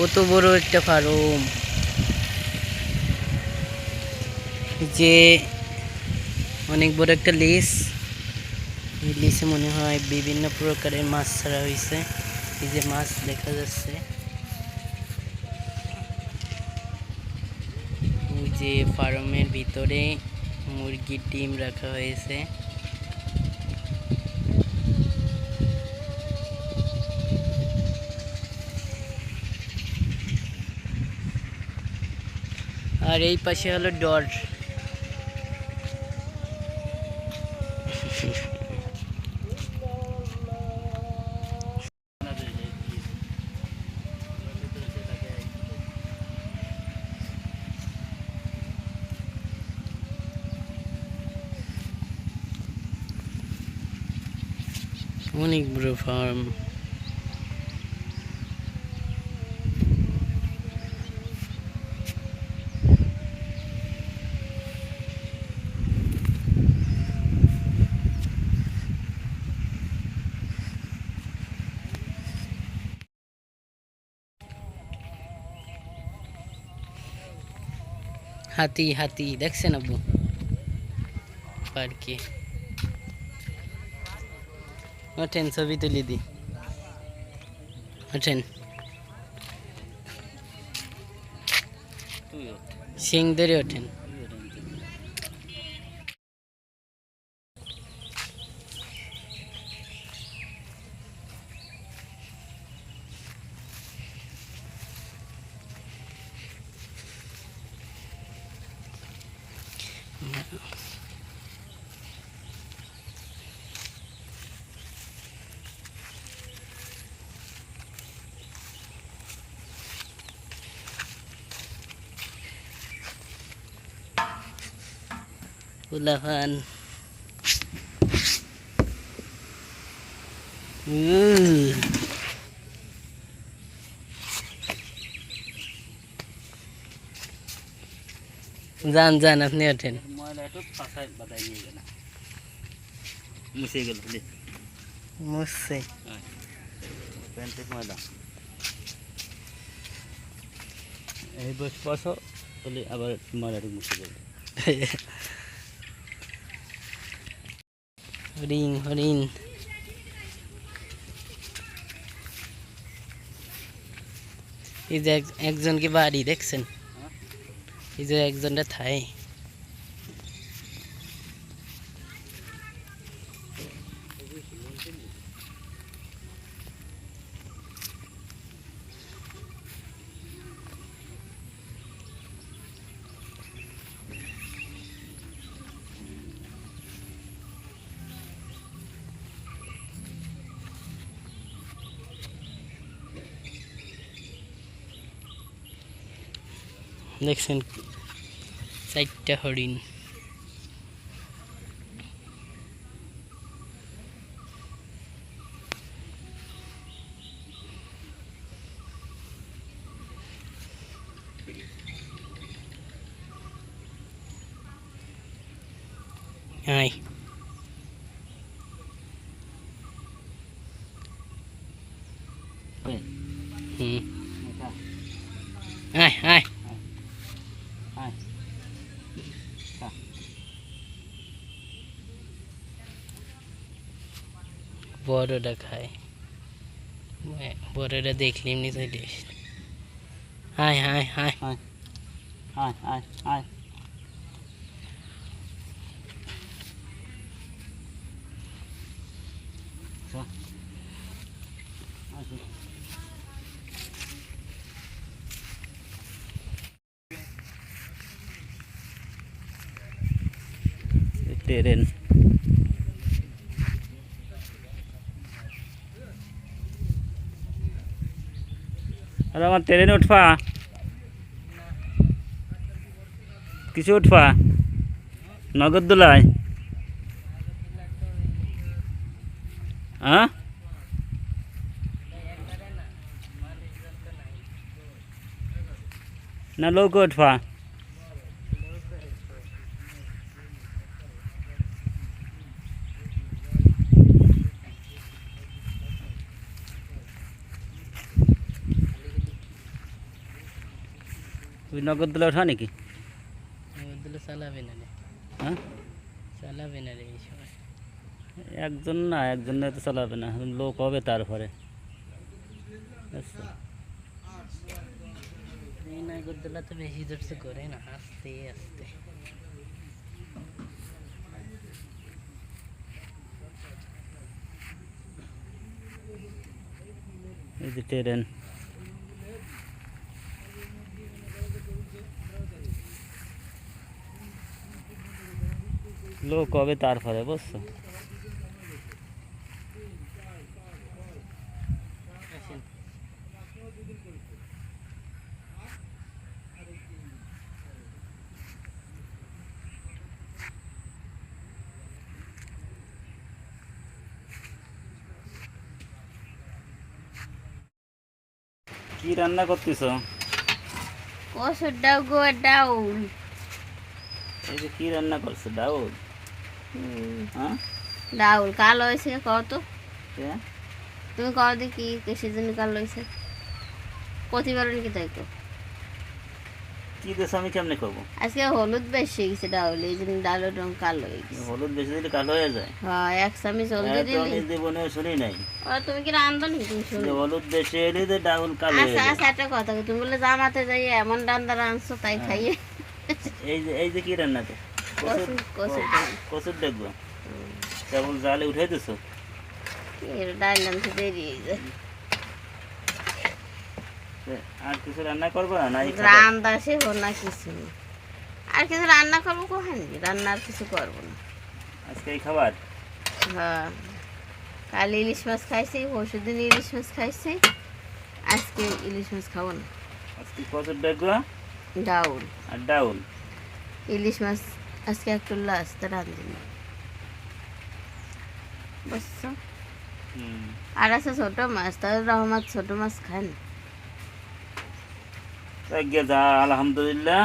কত বড় একটা ফার্ম। যে অনেক বড় একটা লিস। এই লিসে মনে হয় বিভিন্ন প্রকারের মাছ ছাড়া হয়েছে। এই যে মাছ দেখা যাচ্ছে। যে ফার্মের ভিতরে মুরগির ডিম রাখা হয়েছে। আর এই পাশে হলো ডর। অনেক বড় ফার্ম হাতি হাতি দেখছেন আব্বু পার্কে ওঠেন ছবি তুলি দি ওঠেন সিং ধরে ওঠেন Ulahan. Uh. যান যান আপনি ওঠেন ময়লা একটু পাশায় বাদায় নিয়ে গেল মুছে গেল বুঝলি মুসছে প্যান্টের ময়লা এই বস বসো বলে আবার ময়লাটা মুছে গেল হরিণ হরিণ এই যে এক- একজনকে বাড়ি দেখছেন এই যে একজনটা থাই দেখছেন চারটা হরিণ আয় বড়টা খায় এ, বড়টা দেখলে এমনি চলে আসে। হায় হায় হায় আয় আয় আয় চল। আসো। এই ট্রেন। আরে আমার ট্রেনে উঠবা কিছু উঠবা নগদ দোলায়। হ্যাঁ? না লৌকো উঠবা নগরদোলা ওঠা নাকি ওগুলো চালাবে না রে হ্যাঁ চালাবে না রে এই সময় একজন না একজন না তো চালাবে না লোক হবে তারপরে বুঝছ? এই নাগরদোলা তো বেশি জোরসে করে না আস্তে আস্তে এই যে ট্রেন লোক হবে তারপরে বুঝছ? কি রান্না করতেছ? কসুর ডাউ গোয়ার ডাউল এই যে কি রান্না করছ ডাউল? হ্যাঁ ডাউল কালো হয়েছে কত তুমি কও দি কি কিসের জন্য কালো হয়েছে? প্রতিবার নাকি তাই তো। কি দেশ আমি কেমনে করব? আজকে হলুদ বেশি গেছে ডাউল এই জন্য ডাউলের রং কালো হয়ে গেছে। হলুদ বেশি দিলে কালো হয়ে যায়। হ্যাঁ এক চামি জলদি হ্যাঁ, দিলি। জীবনে শুনি নাই। ও তুমি কি রান্ধো নাকি তুমি শুনো হলুদ বেশি এলে যে ডাউল কালো হয়ে আচ্ছা যায়। আচ্ছা একটা কথা তুমি বলে জামাতে যাই এমন ডান্ডা রাঁধছো তাই খাইয়ে। এই যে এই যে কি রান্না তো কচুর দেখব কেবল জালে উঠাই দিছো? যায়। আর কিছু রান্না করব না? রান্না সে না কিছু। আর কিছু রান্না করব কোহানি রান্না আর কিছু করব না। আজকে এই খাবার? হ্যাঁ। কাল ইলিশ মাছ খাইছি পরশু দিন ইলিশ মাছ খাইছি। আজকে ইলিশ মাছ খাব না। আজকে কচুর দেখব ডাউল। আর ডাউল? ইলিশ মাছ আজকে একটু লাস্ট রাঁধি বুঝছ? আর আছে ছোট মাছ তাহলে রহমত ছোট মাছ খায় না। তাই গিয়ে যা আলহামদুলিল্লাহ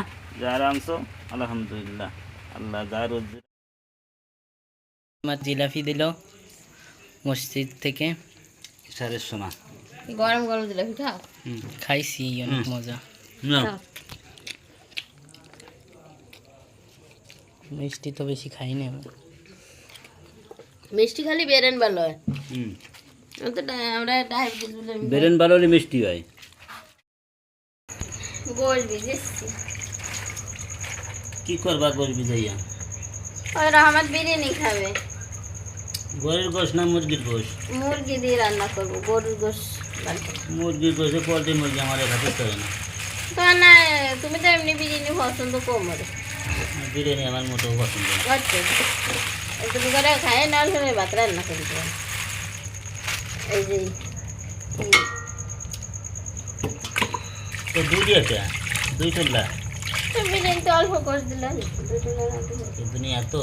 আল্লাহ আমার জিলাপি দিল মসজিদ থেকে। গরম গরম খাও? খাইছি অনেক হুম। মজা না খাও। মিষ্টি তো বেশি খাই না মিষ্টি খালি বেরেন ভালো হয়। হুম। আমি তো ডা- আমরা ডায়াবেটিস বেরেন ভালো হলে মিষ্টি হয়। গোল ভিজেছি। কি করবা ওই রহমত বিরিয়ানি খাবে। গরের গোশ না মুরগির গোশ? মুরগি দিয়ে রান্না করব গরুর গোশ। মুরগির গোশে পোলট্রি মুরগি আমার খাতে চলে না। তোমার না তুমি তো এমনি বিরিয়ানি পছন্দ কমরে বিরিয়ানি আমার মোটেও পছন্দ। না তুমি করে খাই না হলে ভাত রান্না করে। দেবো এই যে এই তো দুই আছে দুই টুল্লা তো বিরিয়ানি তো অল্প করে দিলে দুটো এই দুনিয়া তো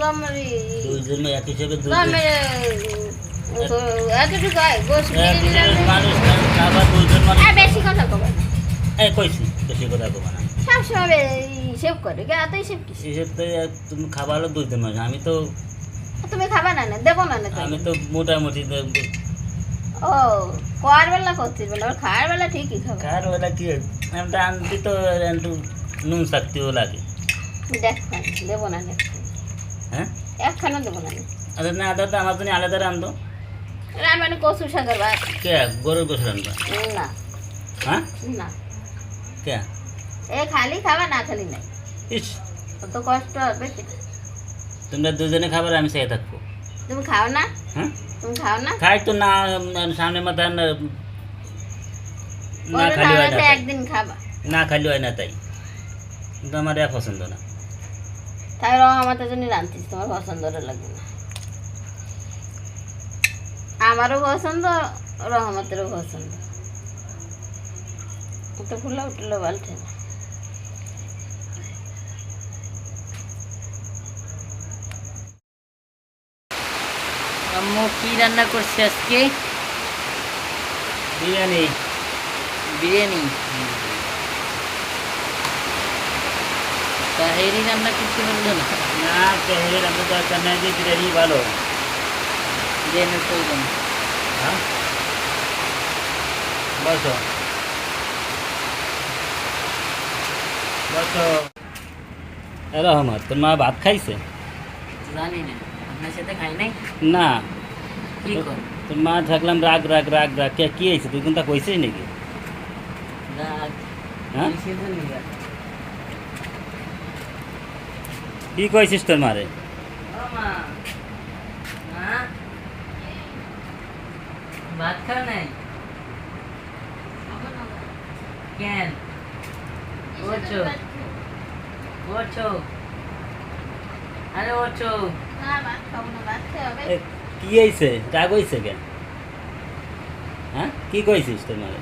জমারি দুইজন এক হিসেবে দুই। জমের এতটুকু গোশ বিরিয়ানি রান্না। মানুষ খাবার দুইজন মানুষ বেশি কথা কবে? এই কইছি বেশি কথা কব না। সবসময় হিসেব করে কে এত হিসেব কি হিসেব তো তুমি খাবার হলো দুইজন আমি তো তুমি খাবা না না দেবো না না আমি তো মোটামুটি ও খাওয়ার বেলা করছিস বলে খাওয়ার বেলা ঠিকই খাব। কার ওলা কি আমি আনতে তো একটু নুন শাক্তিও লাগে। দেখ দেবো না হ্যাঁ? একখানা দেবো না আচ্ছা না দাদা আমার জন্য আলাদা রান্ধো। রান্না কচু শাকের ভাত। কে? গরুর গোস রান্ধবা? না। হ্যাঁ? না। কে? এ খালি খাবা না খালি নাই? ইস। অত কষ্ট হবে তোমরা দুজনে খাবার আমি চাই থাকব। তুমি খাও না? হ্যাঁ? তুমি খাও না? খাই তো না সামনে মাথা না না খালি হয় না একদিন খাবা। না খালি হয় না তাই। কিন্তু আমার এ পছন্দ না। তাই জন্য রাঁধতিস তোমার পছন্দটা লাগবে না। আমারও পছন্দ রহমতেরও পছন্দ। তো ফুলে উঠল বালঠে না আম্মু কি রান্না করছে আজকে? বিরিয়ানি। বিরিয়ানি। তাহেরি রান্না করতে পারল না? না তেহেরি রান্ধতে দরকার নেই যে বিরিয়ানি ভালো। বিরিয়ানির প্রয়োজন হ্যাঁ? বসো। এ রহমত তোর মা ভাত খাইছে? জানি না। আপনার সাথে খাই নাই না। কি কর? তোর মা থাকলাম রাগ রাগ রাগ রাগ। কে কি হয়েছে? তুই কোনটা কইছিস নাকি? রাগ। হ্যাঁ? কিসের জন্য রাগ? কি কইছিস তোর মারে? ও মা। মা? ভাত খাও নাই? কেন? ওঠো ওঠো আরে ওঠো কি হয়েছে রাগ হয়েছে কেন? হ্যাঁ? কি কইছিস তোর মারে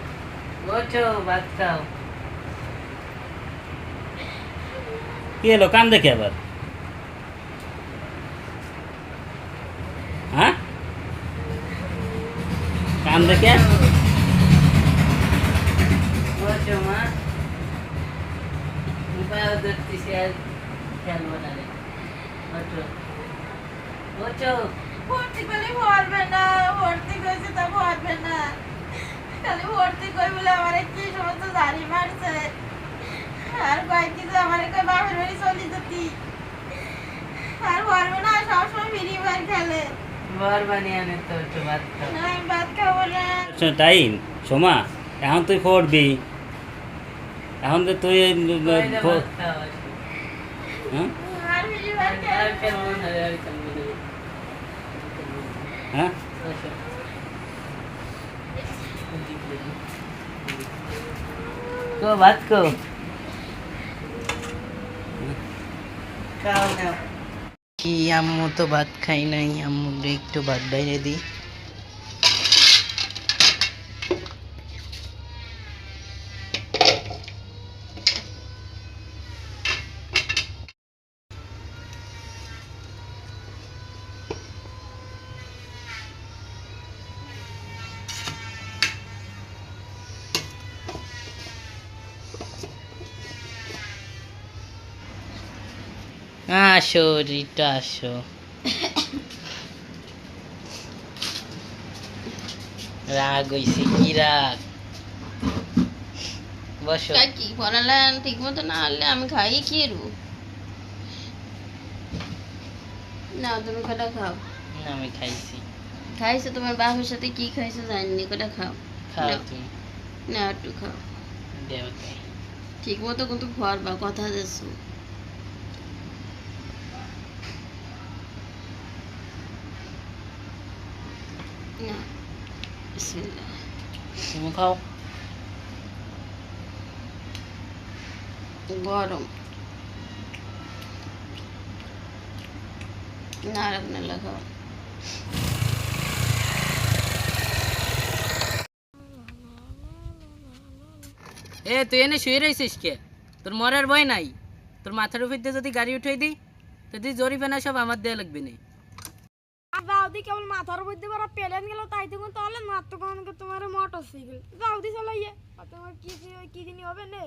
ওঠো ভাত খাও। কি এলো কান দেখে আবার? হ্যাঁ? কান দেখে মা উপায় ধরতেছি আর খেলব না রে ওঠো ওঠো ভর্তি করলে ভরবে না ভর্তি করেছে তা ভরবে না। খালি ভর্তি কই বলে আমার কি সমস্ত দাড়ি মারছে। আর কয়েক কিছু আমার কই বাপের বাড়ি চলি যেতি আর ভরবে না সবসময় ফিরি বার খেলে। বর বানিয়ে আনে তো ওঠো ভাত খাও। না আমি ভাত খাব না। টাইম সোমা এখন তুই পড়বি এখন তো তুই। হ্যাঁ আর ফিরি বার আর খেলে খেলব না রে, আর খেলব না রে। হ্যাঁ? কো খাও না কি আম্মু তো ভাত খাই নাই আম্মু একটু ভাত বাইরে দিই। আসো রিটা আসো। রাগ হইছে কি রাগ? বসো। কি পড়ালেন ঠিক মতো না আনলে আমি খাই কি রু না তুমি কটা খাও? না, আমি খাইছি। খাইছো তোমার বাপের সাথে কি খাইছো জানি কটা খাও? খাও তুমি। না একটু খাও। দেও তাই। ঠিক মতো কিন্তু ভরবা কথা দিচ্ছ না বিসমিল্লাহ তুমি খাও গরম না রাখনা লাগাও এ তুই এনে শুয়ে রয়েছিস কে তোর মরার ভয় নাই তোর মাথার উপর দিয়ে যদি গাড়ি উঠাই দিই তো তুই জরিমানা সব আমার দেওয়া লাগবে না দাউদি কেবল মাথার মধ্যে বড় পেলেন গেল, তাই তখন তাহলে মাত্র তোমার মোটর সাইকেল দাউদি চালাইয়ে তোমার কি- কি দিনই হবে নে?